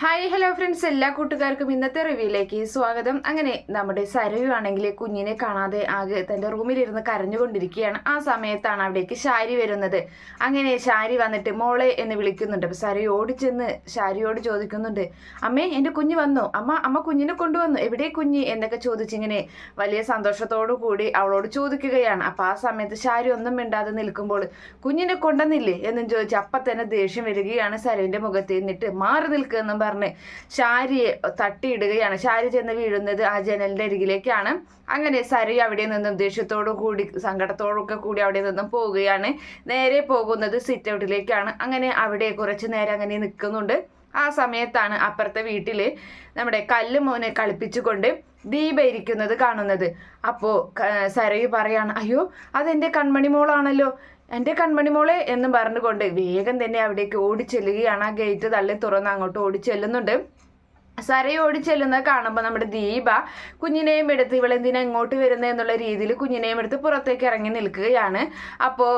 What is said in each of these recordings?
Hi hello friends. എല്ലാ കൂട്ടുകാർക്കും ഇന്നത്തെ റിവ്യൂയിലേക്ക് സ്വാഗതം. അങ്ങനെ നമ്മുടെ സരയു ആണെങ്കിൽ കുഞ്ഞിനെ കാണാതെ ആകെ തന്റെ റൂമിലിരുന്ന് കരഞ്ഞുകൊണ്ടിരിക്കുകയാണ്. ആ സമയത്താണ് അവിടേക്ക് ശാരി വരുന്നത്. അങ്ങനെ ശാരി വന്നിട്ട് മോളെ എന്ന് വിളിക്കുന്നുണ്ട്. അപ്പോൾ സരയു ഓടിച്ചെന്ന് ശാരിയോട് ചോദിക്കുന്നുണ്ട് അമ്മേ എന്റെ കുഞ്ഞ് വന്നു. അമ്മ അമ്മ കുഞ്ഞിനെ കൊണ്ടുവന്നു. എവിടെ കുഞ്ഞ്? എന്നൊക്കെ ചോദിച്ചിങ്ങനെ വലിയ സന്തോഷത്തോടു കൂടി അവളോട് ചോദിക്കുകയാണ്. അപ്പോൾ ആ സമയത്ത് ശാരി ഒന്നും മിണ്ടാതെ നിൽക്കുമ്പോൾ കുഞ്ഞിനെ കൊണ്ടുവന്നില്ലേ? എന്നും ചോദിച്ച് അപ്പം തന്നെ ദേഷ്യം വരികയാണ് സരവിന്റെ മുഖത്ത്. എന്നിട്ട് മാറി നിൽക്കുമെന്നും പറഞ്ഞ് ശാരിയെ തട്ടിയിടുകയാണ്. ശാരി ചെന്ന് വീഴുന്നത് ആ ജനലിന്റെ അരികിലേക്കാണ്. അങ്ങനെ സരി അവിടെ നിന്നും ദേഷ്യത്തോടു കൂടി സങ്കടത്തോടൊക്കെ കൂടി അവിടെ നിന്നും പോവുകയാണ്. നേരെ പോകുന്നത് സിറ്റ് ഔട്ടിലേക്കാണ് അങ്ങനെ അവിടെ കുറച്ച് നേരം അങ്ങനെ നിൽക്കുന്നുണ്ട്. ആ സമയത്താണ് അപ്പുറത്തെ വീട്ടിൽ നമ്മുടെ കല്ല് മോനെ കളിപ്പിച്ചുകൊണ്ട് ദീപ ഇരിക്കുന്നത് കാണുന്നത്. അപ്പോൾ സരയു പറയാണ് അയ്യോ അതെന്റെ കൺമണി മോളാണല്ലോ എന്റെ കൺമണി മോളെ എന്ന് പറഞ്ഞുകൊണ്ട് വേഗം തന്നെ അവിടേക്ക് ഓടിച്ചെല്ലുകയാണ്. ആ ഗേറ്റ് തള്ളി തുറന്ന് അങ്ങോട്ട് ഓടിച്ചെല്ലുന്നുണ്ട്. സരയെ ഓടിച്ചെല്ലുന്നത് കാണുമ്പോൾ നമ്മുടെ ദീപ കുഞ്ഞിനെയും എടുത്ത് ഇവളെന്തിനാ ഇങ്ങോട്ട് വരുന്നത് എന്നുള്ള രീതിയിൽ കുഞ്ഞിനെയും എടുത്ത് പുറത്തേക്ക് ഇറങ്ങി നിൽക്കുകയാണ്. അപ്പോൾ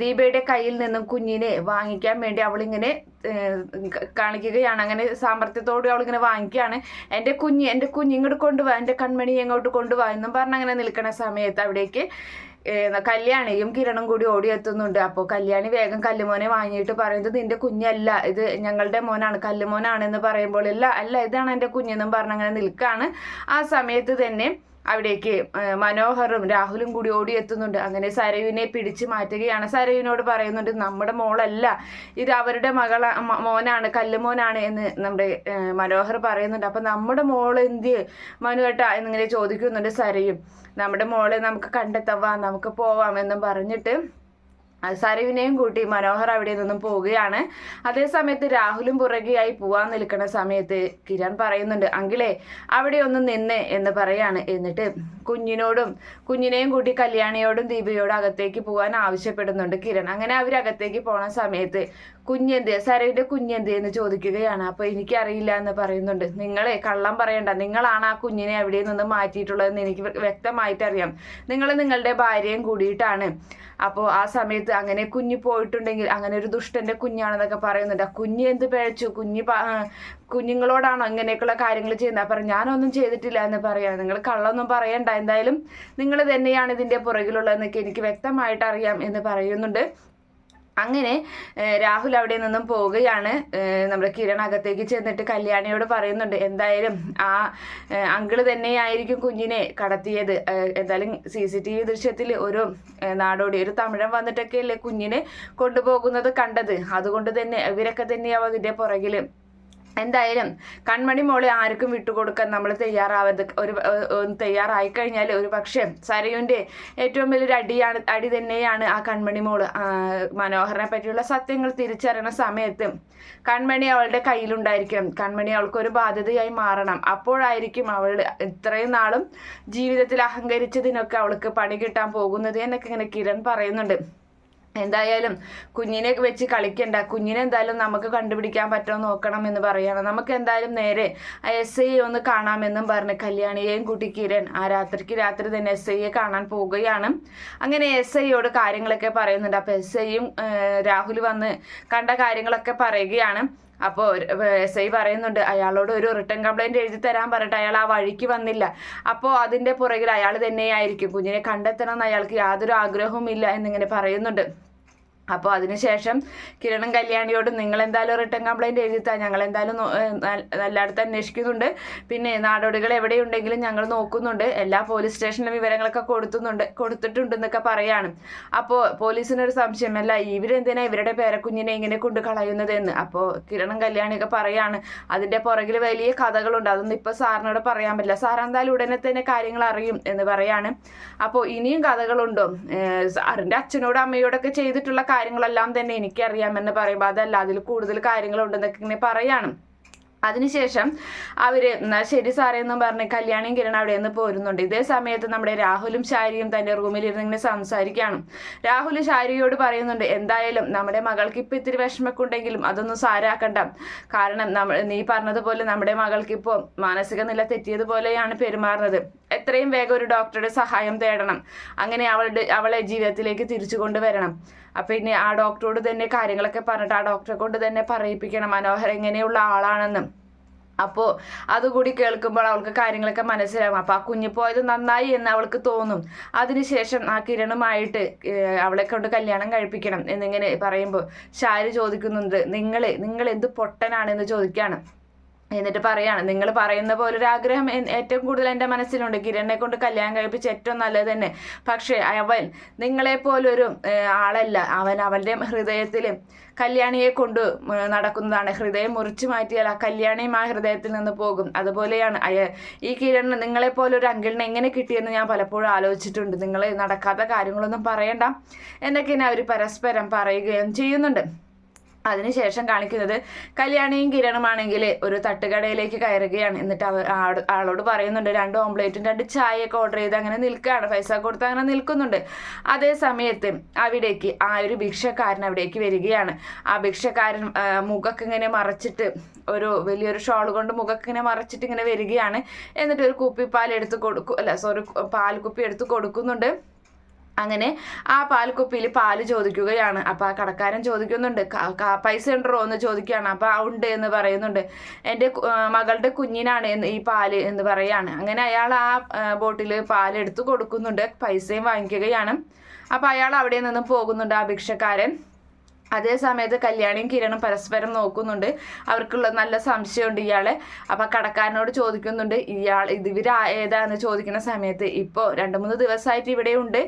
ദീപയുടെ കയ്യിൽ നിന്നും കുഞ്ഞിനെ വാങ്ങിക്കാൻ വേണ്ടി അവളിങ്ങനെ കാണിക്കുകയാണ്. അങ്ങനെ സാമർത്ഥ്യത്തോടെ അവളിങ്ങനെ വാങ്ങിക്കുകയാണ്. എന്റെ കുഞ്ഞ് എന്റെ കുഞ്ഞിങ്ങോട്ട് കൊണ്ടുപോവാ എന്റെ കൺമണി എങ്ങോട്ട് കൊണ്ടുപോവാ എന്നും പറഞ്ഞ് അങ്ങനെ നിൽക്കുന്ന സമയത്ത് അവിടേക്ക് കല്യാണിയും കിരണും കൂടി ഓടിയെത്തുന്നുണ്ട്. അപ്പോൾ കല്യാണി വേഗം കല്ലുമോനെ വാങ്ങിയിട്ട് പറയുന്നത് നിന്റെ കുഞ്ഞല്ല ഇത് ഞങ്ങളുടെ മോനാണ് കല്ലുമോനാണെന്ന് പറയുമ്പോൾ അല്ല അല്ല ഇതാണ് എന്റെ കുഞ്ഞെന്നും പറഞ്ഞങ്ങനെ നിൽക്കുകയാണ് ആ സമയത്ത് തന്നെ അവിടേക്ക് മനോഹറും രാഹുലും കൂടി ഓടിയെത്തുന്നുണ്ട്. അങ്ങനെ സരയുവിനെ പിടിച്ചു മാറ്റുകയാണ്. സരയുവിനോട് പറയുന്നുണ്ട് നമ്മുടെ മോളല്ല ഇത് അവരുടെ മകള മോനാണ് കല്ലുമോനാണ് എന്ന് നമ്മുടെ മനോഹർ പറയുന്നുണ്ട്. അപ്പം നമ്മുടെ മോൾ എന്ത് മനുവേട്ട എന്നിങ്ങനെ ചോദിക്കുന്നുണ്ട് സരയും. നമ്മുടെ മോളെ നമുക്ക് കണ്ടെത്താം നമുക്ക് പോവാം എന്നും പറഞ്ഞിട്ട് സരവിനെയും കൂട്ടി മനോഹർ അവിടെ നിന്നും പോവുകയാണ്. അതേസമയത്ത് രാഹുലും പുറകെയായി പോവാൻ നിൽക്കുന്ന സമയത്ത് കിരൺ പറയുന്നുണ്ട് അങ്കിളെ അവിടെ ഒന്ന് നിന്ന് എന്ന് പറയാണ്. എന്നിട്ട് കുഞ്ഞിനോടും കുഞ്ഞിനെയും കൂട്ടി കല്യാണിയോടും ദീപയോടും അകത്തേക്ക് പോകാൻ ആവശ്യപ്പെടുന്നുണ്ട് കിരൺ. അങ്ങനെ അവർ അകത്തേക്ക് പോണ സമയത്ത് കുഞ്ഞെന്ത് സരവിന്റെ കുഞ്ഞെന്ത് എന്ന് ചോദിക്കുകയാണ്. അപ്പൊ എനിക്കറിയില്ല എന്ന് പറയുന്നുണ്ട്. നിങ്ങളെ കള്ളം പറയണ്ട. നിങ്ങളാണ് ആ കുഞ്ഞിനെ അവിടെ നിന്ന് മാറ്റിയിട്ടുള്ളതെന്ന് എനിക്ക് വ്യക്തമായിട്ട് അറിയാം നിങ്ങൾ നിങ്ങളുടെ ഭാര്യയും കൂടിയിട്ടാണ്. അപ്പോൾ ആ സമയത്ത് അങ്ങനെ കുഞ്ഞ് പോയിട്ടുണ്ടെങ്കിൽ അങ്ങനെ ഒരു ദുഷ്ടന്റെ കുഞ്ഞാണെന്നൊക്കെ പറയുന്നുണ്ട്. ആ കുഞ്ഞ് എന്ത് പിഴച്ചു കുഞ്ഞ് കുഞ്ഞുങ്ങളോടാണോ ഇങ്ങനെയൊക്കെയുള്ള കാര്യങ്ങൾ ചെയ്യുന്നത്? അപ്പം ഞാനൊന്നും ചെയ്തിട്ടില്ല എന്ന് പറയാം. നിങ്ങൾ കള്ളൊന്നും പറയണ്ട. എന്തായാലും നിങ്ങൾ തന്നെയാണ് ഇതിന്റെ പുറകിലുള്ളതെന്നൊക്കെ എനിക്ക് വ്യക്തമായിട്ട് അറിയാം എന്ന് പറയുന്നുണ്ട്. അങ്ങനെ രാഹുൽ അവിടെ നിന്നും പോവുകയാണ്. നമ്മുടെ കിരൺ അകത്തേക്ക് ചെന്നിട്ട് കല്യാണിയോട് പറയുന്നുണ്ട് എന്തായാലും ആ അങ്കിൾ തന്നെയായിരിക്കും കുഞ്ഞിനെ കടത്തിയത്. എന്തായാലും സി സി ടി വി ദൃശ്യത്തിൽ ഒരു നാടോടി ഒരു തമിഴൻ വന്നിട്ടൊക്കെയല്ലേ കുഞ്ഞിനെ കൊണ്ടുപോകുന്നത് കണ്ടത്. അതുകൊണ്ട് തന്നെ ഇവരൊക്കെ തന്നെയാവും അതിന്റെ പുറകിൽ എന്തായാലും കൺമണി മോളെ ആർക്കും വിട്ടുകൊടുക്കാൻ നമ്മൾ തയ്യാറാവത് ഒരു തയ്യാറായി കഴിഞ്ഞാൽ ഒരു പക്ഷേ സരയുന്റെ ഏറ്റവും വലിയൊരു അടിയാണ് അടി തന്നെയാണ് ആ കൺമണി മോൾ. മനോഹരനെ പറ്റിയുള്ള സത്യങ്ങൾ തിരിച്ചറിയുന്ന സമയത്ത് കൺമണി അവളുടെ കയ്യിലുണ്ടായിരിക്കണം കൺമണി അവൾക്ക് ഒരു ബാധ്യതയായി മാറണം. അപ്പോഴായിരിക്കും അവൾ ഇത്രയും നാളും ജീവിതത്തിൽ അഹങ്കരിച്ചതിനൊക്കെ അവൾക്ക് പണി കിട്ടാൻ പോകുന്നത് എന്നൊക്കെ ഇങ്ങനെ കിരൺ പറയുന്നുണ്ട്. എന്തായാലും കുഞ്ഞിനെ വെച്ച് കളിക്കണ്ട. കുഞ്ഞിനെ എന്തായാലും നമുക്ക് കണ്ടുപിടിക്കാൻ പറ്റുമോ നോക്കണം എന്ന് പറയണം നമുക്ക് എന്തായാലും നേരെ എസ് ഐ ഒന്ന് കാണാമെന്നും പറഞ്ഞ് കല്യാണിയെയും കുട്ടി കിരൺ ആ രാത്രിക്ക് രാത്രി തന്നെ എസ് ഐയെ കാണാൻ പോവുകയാണ്. അങ്ങനെ എസ് ഐയോട് കാര്യങ്ങളൊക്കെ പറയുന്നുണ്ട്. അപ്പോൾ എസ് ഐയും രാഹുൽ വന്ന് കണ്ട കാര്യങ്ങളൊക്കെ പറയുകയാണ്. അപ്പോൾ എസ് ഐ പറയുന്നുണ്ട് അയാളോട് ഒരു റിട്ടേൺ കംപ്ലൈന്റ് എഴുതി തരാൻ പറഞ്ഞിട്ട് അയാൾ ആ വഴിക്ക് വന്നില്ല. അപ്പോൾ അതിന്റെ പുറകിൽ അയാൾ തന്നെയായിരിക്കും. കുഞ്ഞിനെ കണ്ടെത്തണം എന്ന് അയാൾക്ക് യാതൊരു ആഗ്രഹവും ഇല്ല എന്നിങ്ങനെ പറയുന്നുണ്ട്. അപ്പോൾ അതിനുശേഷം കിരണും കല്യാണിയോട് നിങ്ങൾ എന്തായാലും റിട്ടേൺ കംപ്ലൈന്റ് എഴുതിത്താ. ഞങ്ങൾ എന്തായാലും എല്ലായിടത്തും അന്വേഷിക്കുന്നുണ്ട്. പിന്നെ നാടോടികൾ എവിടെയുണ്ടെങ്കിലും ഞങ്ങൾ നോക്കുന്നുണ്ട്. എല്ലാ പോലീസ് സ്റ്റേഷനിലും വിവരങ്ങളൊക്കെ കൊടുത്തുന്നുണ്ട് കൊടുത്തിട്ടുണ്ടെന്നൊക്കെ പറയാണ്. അപ്പോൾ പോലീസിനൊരു സംശയമല്ല ഇവരെന്തിനാ ഇവരുടെ പേരക്കുഞ്ഞിനെ ഇങ്ങനെ കൊണ്ട് കളയുന്നതെന്ന്? അപ്പോൾ കിരണും കല്യാണിയൊക്കെ പറയാണ് അതിന്റെ പുറകിൽ വലിയ കഥകളുണ്ട്. അതൊന്നും ഇപ്പോൾ സാറിനോട് പറയാൻ പറ്റില്ല. സാർ എന്തായാലും ഉടനെ തന്നെ കാര്യങ്ങൾ അറിയും എന്ന് പറയാണ്. അപ്പോൾ ഇനിയും കഥകളുണ്ടോ? സാറിന്റെ അച്ഛനോടും അമ്മയോടൊക്കെ ചെയ്തിട്ടുള്ള കാര്യങ്ങളെല്ലാം തന്നെ എനിക്കറിയാമെന്ന് പറയുമ്പോൾ അതല്ല അതിൽ കൂടുതൽ കാര്യങ്ങളുണ്ടെന്നൊക്കെ ഇങ്ങനെ പറയാണ്. അതിനുശേഷം അവർ ശരി സാറേ എന്നും പറഞ്ഞ് കല്യാണിയും കിരൺ അവിടെ നിന്ന് പോരുന്നുണ്ട്. ഇതേ സമയത്ത് നമ്മുടെ രാഹുലും ശാരിയും തന്റെ റൂമിലിരുന്ന് ഇങ്ങനെ സംസാരിക്കുകയാണ്. രാഹുൽ ശാരിയോട് പറയുന്നുണ്ട് എന്തായാലും നമ്മുടെ മകൾക്ക് ഇപ്പൊ ഇത്തിരി വിഷമൊക്കെ ഉണ്ടെങ്കിലും അതൊന്നും സാരാക്കണ്ട. കാരണം നമ്മൾ നീ പറഞ്ഞതുപോലെ നമ്മുടെ മകൾക്ക് ഇപ്പോൾ മാനസിക നില തെറ്റിയതുപോലെയാണ് പെരുമാറുന്നത്. എത്രയും വേഗം ഒരു ഡോക്ടറുടെ സഹായം തേടണം. അങ്ങനെ അവളുടെ അവളെ ജീവിതത്തിലേക്ക് തിരിച്ചു കൊണ്ടുവരണം. അപ്പം ഇനി ആ ഡോക്ടറോട് തന്നെ കാര്യങ്ങളൊക്കെ പറഞ്ഞിട്ട് ആ ഡോക്ടറെ കൊണ്ട് തന്നെ പറയിപ്പിക്കണം. മനോഹർ എങ്ങനെയുള്ള ആളാണെന്നും. അപ്പോൾ അതുകൂടി കേൾക്കുമ്പോൾ അവൾക്ക് കാര്യങ്ങളൊക്കെ മനസ്സിലാവും. അപ്പോൾ ആ കുഞ്ഞു പോയത് നന്നായി എന്ന് അവൾക്ക് തോന്നും. അതിനുശേഷം ആ കിരണുമായിട്ട് അവളെ കൊണ്ട് കല്യാണം കഴിപ്പിക്കണം എന്നിങ്ങനെ പറയുമ്പോൾ ഷാരി ചോദിക്കുന്നുണ്ട്. നിങ്ങൾ നിങ്ങൾ എന്ത് പൊട്ടനാണെന്ന് ചോദിക്കുകയാണ് എന്നിട്ട് പറയാണ് നിങ്ങൾ പറയുന്ന പോലെ ഒരു ആഗ്രഹം ഏറ്റവും കൂടുതൽ എന്റെ മനസ്സിലുണ്ട്. കിരണിനെ കൊണ്ട് കല്യാണം കഴിപ്പിച്ച് ഏറ്റവും നല്ലത് തന്നെ. പക്ഷേ അവൻ നിങ്ങളെപ്പോലൊരു ആളല്ല. അവൻ അവന്റെ ഹൃദയത്തിൽ കല്യാണിയെ കൊണ്ട് നടക്കുന്നതാണ്. ഹൃദയം മുറിച്ചു മാറ്റിയാൽ ആ കല്യാണിയും ആ ഹൃദയത്തിൽ നിന്ന് പോകും. അതുപോലെയാണ് അയ ഈ കിരണ് നിങ്ങളെപ്പോലൊരു അങ്കിളിനെ എങ്ങനെ കിട്ടിയെന്ന് ഞാൻ പലപ്പോഴും ആലോചിച്ചിട്ടുണ്ട്. നിങ്ങൾ നടക്കാത്ത കാര്യങ്ങളൊന്നും പറയണ്ട. എന്നൊക്കെ അവർ പരസ്പരം പറയുകയും ചെയ്യുന്നുണ്ട്. അതിനുശേഷം കാണിക്കുന്നത് കല്യാണിയും കിരണുമാണെങ്കിൽ ഒരു തട്ടുകടയിലേക്ക് കയറുകയാണ്. എന്നിട്ട് അവർ ആളോട് പറയുന്നുണ്ട് രണ്ട് ഓംപ്ലേറ്റും രണ്ട് ചായയൊക്കെ ഓർഡർ ചെയ്ത് അങ്ങനെ നിൽക്കുകയാണ്. പൈസ കൊടുത്ത് അങ്ങനെ നിൽക്കുന്നുണ്ട്. അതേ സമയത്ത് അവിടേക്ക് ആ ഒരു ഭിക്ഷക്കാരൻ അവിടേക്ക് വരികയാണ്. ആ ഭിക്ഷക്കാരൻ മുഖക്ക് ഇങ്ങനെ മറച്ചിട്ട് ഒരു വലിയൊരു ഷോൾ കൊണ്ട് മുഖമൊക്കെ ഇങ്ങനെ മറച്ചിട്ട് ഇങ്ങനെ വരികയാണ്. എന്നിട്ട് ഒരു കുപ്പി പാൽ എടുത്ത് കൊടുക്കും അല്ല സോറി പാൽ കുപ്പി എടുത്ത് കൊടുക്കുന്നുണ്ട്. അങ്ങനെ ആ പാൽക്കുപ്പിയിൽ പാൽ ചോദിക്കുകയാണ്. അപ്പോൾ ആ കടക്കാരൻ ചോദിക്കുന്നുണ്ട് "ക- ക- പൈസ ഉണ്ടോ? എന്ന് ചോദിക്കുകയാണ്. അപ്പോൾ ആ ഉണ്ട് എന്ന് പറയുന്നുണ്ട്. എന്റെ മകളുടെ കുഞ്ഞിനാണ് ഈ പാൽ എന്ന് പറയാണ്. അങ്ങനെ അയാൾ ആ ബോട്ടിൽ എടുത്തു കൊടുക്കുന്നുണ്ട് പൈസയും വാങ്ങിക്കുകയാണ്. അപ്പോൾ അയാൾ അവിടെ നിന്നും പോകുന്നുണ്ട് ആ ഭിക്ഷക്കാരൻ. അതേ സമയത്ത് കല്യാണിയും കിരണും പരസ്പരം നോക്കുന്നുണ്ട്. അവർക്കുള്ള നല്ല സംശയമുണ്ട് ഇയാളെ. അപ്പം കടക്കാരനോട് ചോദിക്കുന്നുണ്ട് ഇയാൾ ഇത് ഇവർ ഏതാന്ന് ചോദിക്കുന്ന സമയത്ത് ഇപ്പോൾ രണ്ട് മൂന്ന് ദിവസമായിട്ട് ഇവിടെ ഉണ്ട്.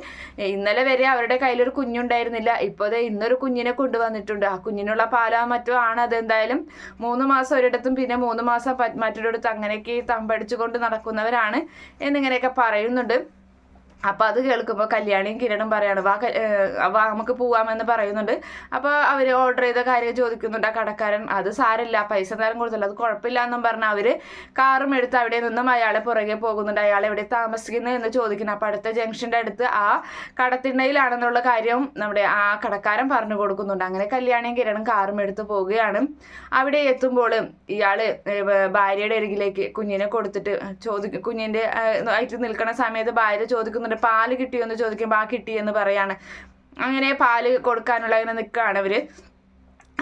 ഇന്നലെ വരെ അവരുടെ കയ്യിലൊരു കുഞ്ഞുണ്ടായിരുന്നില്ല. ഇപ്പോൾ ദേ ഇന്നൊരു കുഞ്ഞിനെ കൊണ്ടുവന്നിട്ടുണ്ട്. ആ കുഞ്ഞിനുള്ള പാലോ മറ്റോ ആണ് അതെന്തായാലും. മൂന്ന് മാസം ഒരിടത്തും പിന്നെ മൂന്ന് മാസം മറ്റൊരിടത്തും അങ്ങനെയൊക്കെ തമ്പടിച്ചുകൊണ്ട് നടക്കുന്നവരാണ് എന്നിങ്ങനെയൊക്കെ പറയുന്നുണ്ട്. അപ്പോൾ അത് കേൾക്കുമ്പോൾ കല്യാണിയും കിരണും പറയാണ് വാ വാ നമുക്ക് പോവാമെന്ന് പറയുന്നുണ്ട്. അപ്പോൾ അവർ ഓർഡർ ചെയ്ത കാര്യം ചോദിക്കുന്നുണ്ട്. ആ കടക്കാരൻ അത് സാരല്ല പൈസ നേരം കൊടുത്തല്ലോ അത് കുഴപ്പമില്ല എന്നും പറഞ്ഞ് അവർ കാറും എടുത്ത് അവിടെ നിന്നും അയാളെ പുറകെ പോകുന്നുണ്ട്. അയാൾ എവിടെ താമസിക്കുന്നത് എന്ന് ചോദിക്കുന്നു. അപ്പോൾ അടുത്ത ജംഗ്ഷന്റെ അടുത്ത് ആ കടത്തിണ്ണയിലാണെന്നുള്ള കാര്യം നമ്മുടെ ആ കടക്കാരൻ പറഞ്ഞു കൊടുക്കുന്നുണ്ട്. അങ്ങനെ കല്യാണിയും കിരണും കാറും എടുത്ത് പോവുകയാണ്. അവിടെ എത്തുമ്പോൾ ഇയാൾ ഭാര്യയുടെ അരികിലേക്ക് കുഞ്ഞിനെ കൊടുത്തിട്ട് ചോദിക്കും കുഞ്ഞിന്റെ ആയിട്ട് നിൽക്കുന്ന സമയത്ത് ഭാര്യ ചോദിക്കുന്നുണ്ട് പാൽ കിട്ടിയോ എന്ന് ചോദിക്കുമ്പോൾ ആ കിട്ടിയെന്ന് പറയാണ്. അങ്ങനെ പാൽ കൊടുക്കാനുള്ള അങ്ങനെ നിൽക്കുകയാണ് അവർ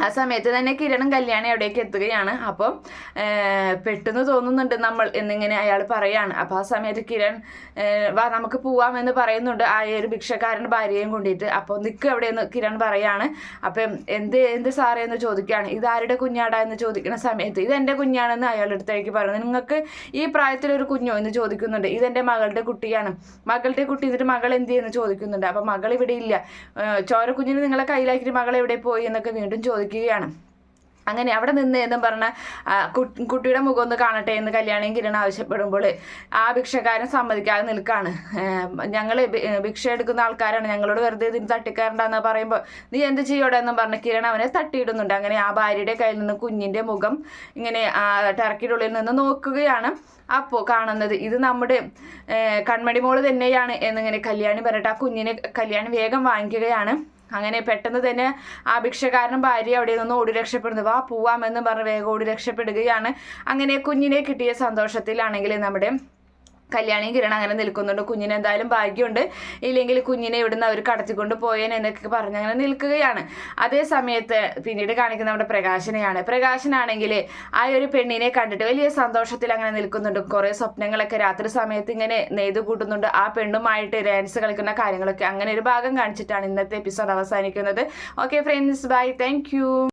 ആ സമയത്ത് തന്നെ കിരണും കല്യാണി അവിടേക്ക് എത്തുകയാണ്. അപ്പം പെട്ടെന്ന് തോന്നുന്നുണ്ട് നമ്മൾ എന്നിങ്ങനെ അയാൾ പറയാണ്. അപ്പോൾ ആ സമയത്ത് കിരൺ വാ നമുക്ക് പോവാമെന്ന് പറയുന്നുണ്ട്. ആ ഒരു ഭിക്ഷക്കാരന്റെ ഭാര്യയും കൊണ്ടിട്ട് അപ്പോൾ നിൽക്ക് എവിടെയെന്ന് കിരൺ പറയാണ്. അപ്പം എന്ത് എന്ത് സാറേ എന്ന് ചോദിക്കുകയാണ്. ഇത് ആരുടെ കുഞ്ഞാടാ? എന്ന് ചോദിക്കുന്ന സമയത്ത് ഇത് എന്റെ കുഞ്ഞാണെന്ന് അയാളുടെ അടുത്തേക്ക് പറയുന്നത് നിങ്ങൾക്ക് ഈ പ്രായത്തിലൊരു കുഞ്ഞോ? എന്ന് ചോദിക്കുന്നുണ്ട്. ഇതെന്റെ മകളുടെ കുട്ടിയാണ്. മകളുടെ കുട്ടി എന്നിട്ട് മകൾ എന്ത് ചെയ്യുന്നു? ചോദിക്കുന്നുണ്ട്. അപ്പം മകൾ ഇവിടെ ഇല്ല. ചോര കുഞ്ഞിന് നിങ്ങളെ കയ്യിലാക്കിയിട്ട് മകൾ എവിടെ പോയി എന്നൊക്കെ വീണ്ടും ചോദിക്കുകയാണ് അങ്ങനെ അവിടെ നിന്ന് എന്നും പറഞ്ഞ കുട്ടിയുടെ മുഖം ഒന്ന് കാണട്ടെ എന്ന് കല്യാണിയും കിരൺ ആവശ്യപ്പെടുമ്പോൾ ആ ഭിക്ഷക്കാരൻ സമ്മതിക്കാതെ നിൽക്കുകയാണ് ഞങ്ങൾ ഭിക്ഷ എടുക്കുന്ന ആൾക്കാരാണ്. ഞങ്ങളോട് വെറുതെ ഇതിന് തട്ടിക്കാറുണ്ടെന്ന് പറയുമ്പോൾ നീ എന്ത് ചെയ്യോടെ? എന്നും പറഞ്ഞ് കിരൺ അവനെ തട്ടിയിടുന്നുണ്ട്. അങ്ങനെ ആ ഭാര്യയുടെ കയ്യിൽ നിന്ന് കുഞ്ഞിന്റെ മുഖം ഇങ്ങനെ ടർക്കിയുടെ ഉള്ളിൽ നിന്ന് നോക്കുകയാണ്. അപ്പോൾ കാണുന്നത് ഇത് നമ്മുടെ കൺമണി മോൾ തന്നെയാണ് എന്നിങ്ങനെ കല്യാണി പറഞ്ഞിട്ട് ആ കുഞ്ഞിനെ കല്യാണി വേഗം വാങ്ങിക്കുകയാണ്. അങ്ങനെ പെട്ടെന്ന് തന്നെ ആ ഭിക്ഷക്കാരനും ഭാര്യ അവിടെ നിന്ന് ഓടി രക്ഷപ്പെടുന്നു. വാ പോവാമെന്ന് പറഞ്ഞ് വേഗം ഓടി രക്ഷപ്പെടുകയാണ്. അങ്ങനെ കുഞ്ഞിനെ കിട്ടിയ സന്തോഷത്തിലാണെങ്കിൽ നമ്മുടെ കല്യാണിയും കിരണം അങ്ങനെ നിൽക്കുന്നുണ്ട്. കുഞ്ഞിന് എന്തായാലും ഭാഗ്യമുണ്ട്. ഇല്ലെങ്കിൽ കുഞ്ഞിനെ ഇവിടുന്ന് അവർ കടത്തിക്കൊണ്ട് പോയേനെ എന്നൊക്കെ പറഞ്ഞ് അങ്ങനെ നിൽക്കുകയാണ്. അതേ സമയത്ത് പിന്നീട് കാണിക്കുന്ന നമ്മുടെ പ്രകാശനെയാണ്. പ്രകാശനാണെങ്കിൽ ആ ഒരു പെണ്ണിനെ കണ്ടിട്ട് വലിയ സന്തോഷത്തിൽ അങ്ങനെ നിൽക്കുന്നുണ്ട്. കുറേ സ്വപ്നങ്ങളൊക്കെ രാത്രി സമയത്ത് ഇങ്ങനെ നെയ്തു കൂട്ടുന്നുണ്ട്. ആ പെണ്ണുമായിട്ട് ഡാൻസ് കളിക്കുന്ന കാര്യങ്ങളൊക്കെ അങ്ങനെ ഒരു ഭാഗം കാണിച്ചിട്ടാണ് ഇന്നത്തെ എപ്പിസോഡ് അവസാനിക്കുന്നത്. Okay friends bye thank